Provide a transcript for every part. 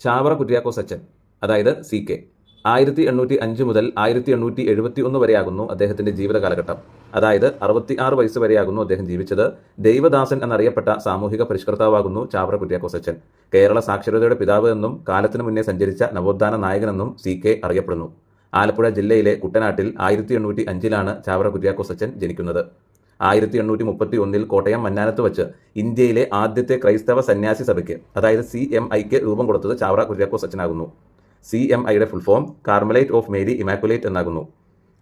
ചാവറ കുര്യാക്കോസ് അച്ഛൻ അതായത് C K. ആയിരത്തി എണ്ണൂറ്റി അഞ്ച് മുതൽ ആയിരത്തി എണ്ണൂറ്റി എഴുപത്തി ഒന്ന് വരെയാകുന്നു അദ്ദേഹത്തിന്റെ ജീവിത കാലഘട്ടം. അതായത് അറുപത്തി ആറ് വയസ്സ് വരെയാകുന്നു അദ്ദേഹം ജീവിച്ചത്. ദൈവദാസൻ എന്നറിയപ്പെട്ട സാമൂഹിക പരിഷ്കർത്താവാകുന്നു ചാവറ കുര്യാക്കോസ് അച്ഛൻ. കേരള സാക്ഷരതയുടെ പിതാവ് എന്നും കാലത്തിനു മുന്നേ സഞ്ചരിച്ച നവോത്ഥാന നായകനെന്നും സി കെ അറിയപ്പെടുന്നു. ആലപ്പുഴ ജില്ലയിലെ കുട്ടനാട്ടിൽ ആയിരത്തി എണ്ണൂറ്റി അഞ്ചിലാണ് ചാവറ കുര്യാക്കോസ് അച്ഛൻ ജനിക്കുന്നത്. ആയിരത്തി എണ്ണൂറ്റി മുപ്പത്തി ഒന്നിൽ കോട്ടയം മന്നാനത്ത് വെച്ച് ഇന്ത്യയിലെ ആദ്യത്തെ ക്രൈസ്തവ സന്യാസി സഭയ്ക്ക് അതായത് സി എം ഐക്ക് രൂപം കൊടുത്തത് ചാവറ കുര്യാക്കോസ് അച്ഛനാകുന്നു. സി എം ഐയുടെ full form Carmelite of Mary Immaculate എന്നാകുന്നു.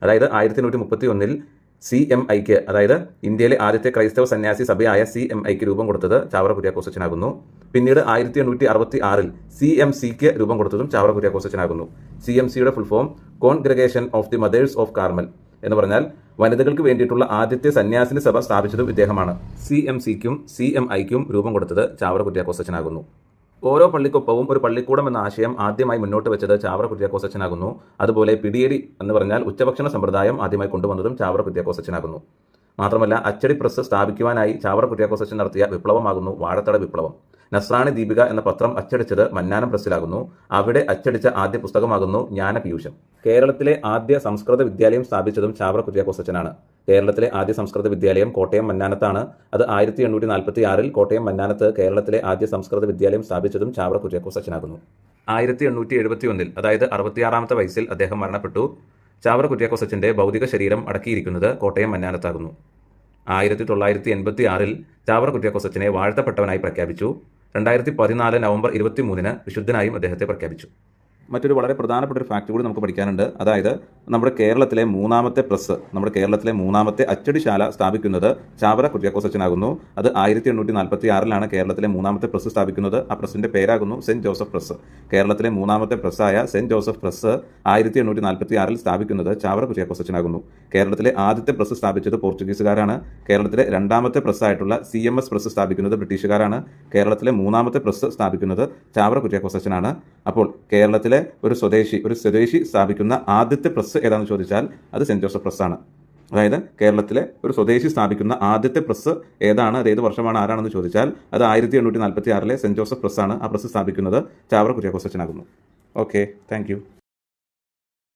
അതായത് ആയിരത്തി എണ്ണൂറ്റി മുപ്പത്തി ഒന്നിൽ സി എം ഐക്ക് അതായത് ഇന്ത്യയിലെ ആദ്യത്തെ ക്രൈസ്തവ സന്യാസി സഭയായ സി എം ഐക്ക് രൂപം കൊടുത്തത് ചാവറ കുര്യാക്കോസ് അച്ഛനാകുന്നു. പിന്നീട് ആയിരത്തി എണ്ണൂറ്റി അറുപത്തി ആറിൽ സി എം സിക്ക് രൂപം കൊടുത്തതും ചാവറ കുര്യാക്കോസ് അച്ഛനാകുന്നു. സി എം സിയുടെ full form Congregation of the Mothers of Carmel എന്ന് പറഞ്ഞാൽ വനിതകൾക്ക് വേണ്ടിയിട്ടുള്ള ആദ്യത്തെ സന്യാസിനി സഭ സ്ഥാപിച്ചതും ഇദ്ദേഹമാണ്. സി എം സിക്കും സി എം ഐക്കും രൂപം കൊടുത്തത് ചാവറ കുര്യാക്കോസച്ചനാകുന്നു ഓരോ പള്ളിക്കൊപ്പവും ഒരു പള്ളിക്കൂടം എന്ന ആശയം ആദ്യമായി മുന്നോട്ട് വെച്ചത് ചാവറ കുര്യാക്കോസച്ചനാകുന്നു അതുപോലെ പിടിയടി എന്ന് പറഞ്ഞാൽ ഉച്ചഭക്ഷണ സമ്പ്രദായം ആദ്യമായി കൊണ്ടുവന്നതും ചാവറ കുര്യാക്കോസച്ചനാകുന്നു മാത്രമല്ല അച്ചടി പ്രസ് സ്ഥാപിക്കുവാനായി ചാവറ കുര്യാക്കോസച്ചൻ നടത്തിയ വിപ്ലവമാകുന്നു വാഴത്തട വിപ്ലവം. നസ്രാണി ദീപിക എന്ന പത്രം അച്ചടിച്ചത് മന്നാനം പ്രസ്സിലാകുന്നു അവിടെ അച്ചടിച്ച ആദ്യ പുസ്തകമാകുന്നു ജ്ഞാനപീയൂഷം. കേരളത്തിലെ ആദ്യ സംസ്കൃത വിദ്യാലയം സ്ഥാപിച്ചതും ചാവറ കുര്യാക്കോസ് അച്ഛനാണ് കേരളത്തിലെ ആദ്യ സംസ്കൃത വിദ്യാലയം കോട്ടയം മന്നാനത്താണ്. അത് ആയിരത്തി എണ്ണൂറ്റി നാൽപ്പത്തി ആറിൽ കോട്ടയം മന്നാനത്ത് കേരളത്തിലെ ആദ്യ സംസ്കൃത വിദ്യാലയം സ്ഥാപിച്ചതും ചാവറ കുര്യാക്കോസ് അച്ഛനാകുന്നു ആയിരത്തി എണ്ണൂറ്റി എഴുപത്തി ഒന്നിൽ അതായത് അറുപത്തിയാറാമത്തെ വയസ്സിൽ അദ്ദേഹം മരണപ്പെട്ടു. ചാവറ കുര്യാക്കോസ് അച്ഛന്റെ ഭൗതിക ശരീരം അടക്കിയിരിക്കുന്നത് കോട്ടയം മന്നാനത്താകുന്നു. ആയിരത്തി തൊള്ളായിരത്തി എൺപത്തി ആറിൽ ചാവറ കുര്യാക്കോസ് അച്ഛനെ വാഴ്ത്തപ്പെട്ടവനായി പ്രഖ്യാപിച്ചു. രണ്ടായിരത്തി പതിനാല് നവംബർ ഇരുപത്തി മൂന്നിന് വിശുദ്ധനായും അദ്ദേഹത്തെ പ്രഖ്യാപിച്ചു. മറ്റൊരു വളരെ പ്രധാനപ്പെട്ട ഒരു ഫാക്ട് കൂടി നമുക്ക് പഠിക്കാനുണ്ട്. അതായത് നമ്മുടെ കേരളത്തിലെ മൂന്നാമത്തെ പ്രസ് നമ്മുടെ കേരളത്തിലെ മൂന്നാമത്തെ അച്ചടിശാല സ്ഥാപിക്കുന്നത് ചാവറ കുര്യാക്കോസ് അച്ഛനാകുന്നു അത് ആയിരത്തി എണ്ണൂറ്റി നാൽപ്പത്തി ആറിലാണ് കേരളത്തിലെ മൂന്നാമത്തെ പ്രസ് സ്ഥാപിക്കുന്നത്. ആ പ്രസിന്റെ പേരാകുന്നു സെന്റ് ജോസഫ് പ്രസ് കേരളത്തിലെ മൂന്നാമത്തെ പ്രസ്സായ സെന്റ് ജോസഫ് പ്രസ് ആയിരത്തി എണ്ണൂറ്റി നാൽപ്പത്തി ആറിൽ സ്ഥാപിക്കുന്നത് ചാവറ കുര്യാക്കോസ് അച്ഛനാകുന്നു കേരളത്തിലെ ആദ്യത്തെ പ്രസ് സ്ഥാപിച്ചത് പോർച്ചുഗീസുകാരാണ്. കേരളത്തിലെ രണ്ടാമത്തെ പ്രസ്സായിട്ടുള്ള സി എം എസ് പ്രസ് സ്ഥാപിക്കുന്നത് ബ്രിട്ടീഷുകാരാണ്. കേരളത്തിലെ മൂന്നാമത്തെ പ്രസ് സ്ഥാപിക്കുന്നത് ചാവറ കുര്യാക്കോസ് അച്ഛനാണ് അപ്പോൾ കേരളത്തിലെ ഒരു സ്വദേശി ഒരു സ്വദേശി സ്ഥാപിക്കുന്ന ആദ്യത്തെ പ്രസ് ഏതാണെന്ന് ചോദിച്ചാൽ അത് സെന്റ് ജോസഫ് പ്രസ്സാണ് അതായത് കേരളത്തിലെ ഒരു സ്വദേശി സ്ഥാപിക്കുന്ന ആദ്യത്തെ പ്രസ് ഏതാണ് അത് ഏത് വർഷമാണ് ആരാണെന്ന് ചോദിച്ചാൽ അത് ആയിരത്തി എണ്ണൂറ്റി നാൽപ്പത്തി ആറിലെ സെന്റ് ജോസഫ് പ്രസ്സാണ് ആ പ്രസ് സ്ഥാപിക്കുന്നത്. Chavara കുര്യാക്കോസച്ചനാകുന്നു okay thank